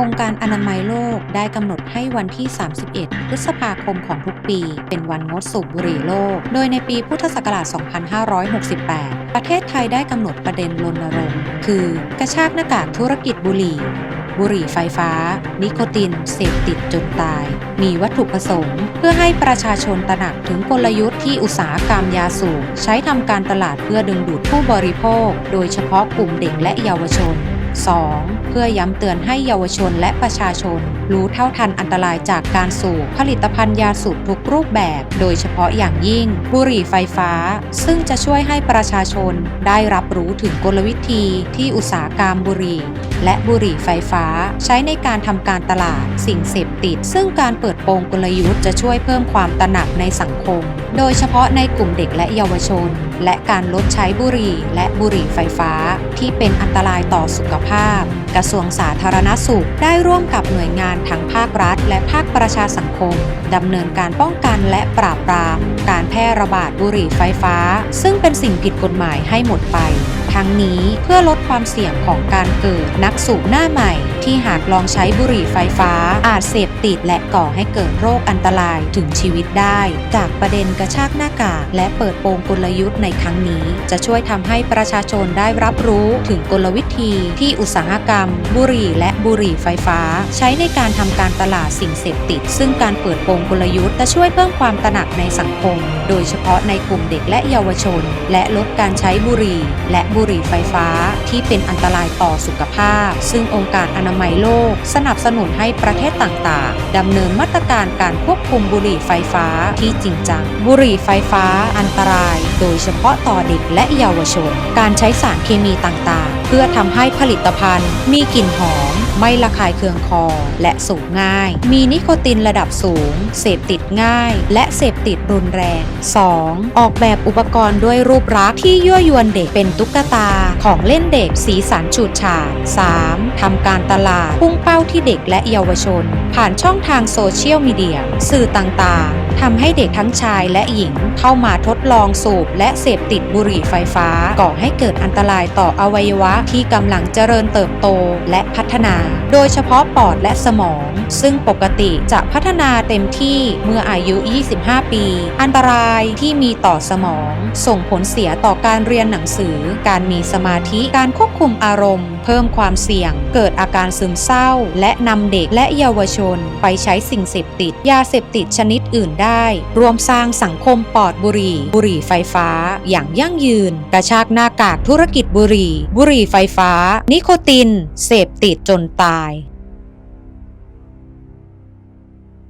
องค์การอนามัยโลกได้กำหนดให้วันที่ 31 พฤษภาคมของทุกปี เป็นวันงดสูบบุหรี่โลก โดยในปีพุทธศักราช 2568 ประเทศไทยได้กำหนดประเด็นรณรงค์ คือกระชากหน้ากากธุรกิจบุหรี่ บุหรี่ไฟฟ้า นิโคติน เสพติดจนตาย มีวัตถุประสงค์ เพื่อให้ประชาชนตระหนักถึงกลยุทธ์ที่อุตสาหกรรมยาสูบใช้ทำการตลาดเพื่อดึงดูดผู้บริโภค โดยเฉพาะกลุ่มเด็กและเยาวชน 2. เพื่อย้ำเตือนให้เยาวชนและประชาชน รู้เท่าทันอันตรายจากการสูบผลิตภัณฑ์ยาสูบทุกรูปแบบ โดยเฉพาะอย่างยิ่ง บุหรี่ไฟฟ้า ซึ่งจะช่วยให้ประชาชนได้รับรู้ถึงกลวิธีที่อุตสาหกรรมบุหรี่ และบุหรี่ไฟฟ้า ใช้ในการทำการตลาด สิ่งเสพติด ซึ่งการเปิดโปงกลยุทธ์จะช่วยเพิ่มความตระหนักในสังคม โดยเฉพาะในกลุ่มเด็กและเยาวชน และการลดใช้บุหรี่และบุหรี่ไฟฟ้า ที่เป็นอันตรายต่อสุขภาพ กระทรวงสาธารณสุขได้ร่วมกับหน่วยงานทั้งภาครัฐ และภาคประชาสังคมดำเนินการป้องกันและปราบปราม การแพร่ระบาดบุหรี่ไฟฟ้า ซึ่งเป็นสิ่งผิดกฎหมายให้หมดไปทั้งนี้เพื่อลดความเสี่ยงของการเกิดนักสูบหน้าใหม่ ที่หากลองใช้บุหรี่ไฟฟ้า อาจเสพติดและก่อให้เกิดโรคอันตรายถึงชีวิตได้ จากประเด็นกระชากหน้ากากและเปิดโปงกลยุทธ์ในครั้งนี้ จะช่วยทำให้ประชาชนได้รับรู้ถึงกลวิธีที่อุตสาหกรรม บุหรี่และบุหรี่ไฟฟ้า ใช้ในการทำการตลาดสิ่งเสพติด ซึ่งการเปิดโปงกลยุทธ์จะช่วยเพิ่มความตระหนักในสังคม โดยเฉพาะในกลุ่มเด็กและเยาวชน และลดการใช้บุหรี่และบุุหรี่ไฟฟ้าที่เป็นอันตรายต่อสุขภาพ ซึ่งองค์การอนามัยโลก สนับสนุนให้ประเทศต่างๆ ดำเนินมาตรการการควบคุมบุหรี่ไฟฟ้าที่จริงจัง บุหรี่ไฟฟ้าอันตราย โดยเฉพาะต่อเด็กและเยาวชน การใช้สารเคมีต่างๆ พื่อทำให้ผลิตภัณฑ์ มีกลิ่นหอม ไม่ระคายเคืองคอ และสูบง่าย มีนิโคตินระดับสูง เสพติดง่าย และเสพติดรุนแรง 2. ออกแบบอุปกรณ์ด้วยรูปลักษ์ที่ยั่วยวนเด็กเป็นตุ๊กตา ของเล่นเด็กสีสันฉูดฉาด 3. ทำการตลาดพุ่งเป้าที่เด็กและเยาวชน ผ่านช่องทางโซเชียลมีเดีย สื่อต่างๆ ทำให้เด็กทั้งชายและหญิงเข้ามาทดลองสูบและเสพติดบุหรี่ไฟฟ้า ก่อให้เกิดอันตรายต่ออวัยวะที่กำลังเจริญเติบโตและพัฒนา โดยเฉพาะปอดและสมอง ซึ่งปกติจะพัฒนาเต็มที่เมื่ออายุ 25 ปี อันตรายที่มีต่อสมอง ส่งผลเสียต่อการเรียนหนังสือ การมีสมาธิการควบคุมอารมณ์ เพิ่มความเสี่ยง เกิดอาการซึมเศร้า และนำเด็กและเยาวชน ไปใช้สิ่งเสพติด ยาเสพติดชนิดอื่นได้ได้รวมสร้างสังคมปลอดบุหรี่ บุหรี่ไฟฟ้า อย่างยั่งยืน กระชากหน้ากากธุรกิจบุหรี่ บุหรี่ไฟฟ้า นิโคติน เสพติดจนตาย